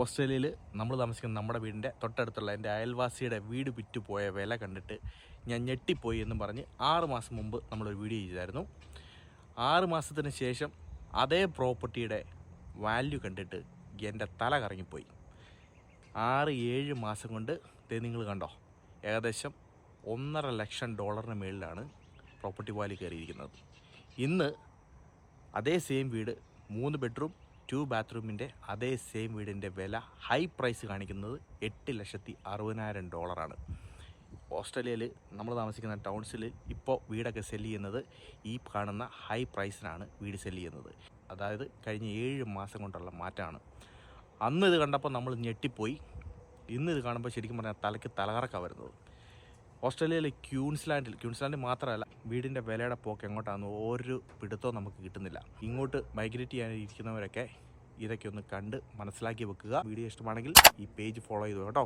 ഓസ്ട്രേലിയയിൽ നമ്മൾ താമസിക്കുന്ന നമ്മുടെ വീടിന്റെ തൊട്ടടുത്തുള്ള എന്റെ അയൽവാസിയുടെ വീട് വിറ്റുപോയ വില കണ്ടിട്ട് ഞാൻ ഞെട്ടിപ്പോയി എന്നും പറഞ്ഞ് ആറ് മാസം മുമ്പ് നമ്മളൊരു വീഡിയോ ചെയ്തായിരുന്നു. ആറ് മാസത്തിന് ശേഷം അതേ പ്രോപ്പർട്ടിയുടെ വാല്യൂ കണ്ടിട്ട് എന്റെ തല കറങ്ങിപ്പോയി. ആറ് ഏഴ് മാസം കൊണ്ട് ദേ നിങ്ങൾ കണ്ടോ ഏകദേശം ഒന്നര ലക്ഷം ഡോളറിന് മേളിലാണ് പ്രോപ്പർട്ടി വാല്യൂ കയറിയിരിക്കുന്നത്. ഇന്ന് അതേ സെയിം വീട് മൂന്ന് ബെഡ്റൂം ടു ബാത്റൂമിന്റെ അതേ സെയിം വീടിന്റെ വില ഹൈ പ്രൈസ് കാണിക്കുന്നത് എട്ട് ലക്ഷത്തി അറുപതിനായിരം ഡോളറാണ് ഓസ്ട്രേലിയയിൽ നമ്മൾ താമസിക്കുന്ന ടൗൺസിൽ ഇപ്പോൾ വീടൊക്കെ സെല്ല് ചെയ്യുന്നത് ഈ കാണുന്ന ഹൈ പ്രൈസിനാണ് വീട് സെല്ല് ചെയ്യുന്നത്. അതായത് കഴിഞ്ഞ ഏഴ് മാസം കൊണ്ടുള്ള മാറ്റമാണ്. അന്ന് ഇത് കണ്ടപ്പോൾ നമ്മൾ ഞെട്ടിപ്പോയി. ഇന്ന് ഇത് കാണുമ്പോൾ ശരിക്കും പറഞ്ഞാൽ തലയ്ക്ക് തലകറക്കാണ് വരുന്നത്. ഓസ്ട്രേലിയയിലെ ക്യൂൻസ്ലാൻഡിൽ ക്യൂൻസ്ലാൻഡിൽ മാത്രമല്ല വീടിന്റെ വിലയുടെ പോക്ക് എങ്ങോട്ടാണെന്ന് ഒരു പിടുത്തവും നമുക്ക് കിട്ടുന്നില്ല. ഇങ്ങോട്ട് മൈഗ്രേറ്റ് ചെയ്യാനിരിക്കുന്നവരൊക്കെ ഇതൊക്കെ ഒന്ന് കണ്ട് മനസ്സിലാക്കി വെക്കുക. വീഡിയോ ഇഷ്ടമാണെങ്കിൽ ഈ പേജ് ഫോളോ ചെയ്തു കേട്ടോ.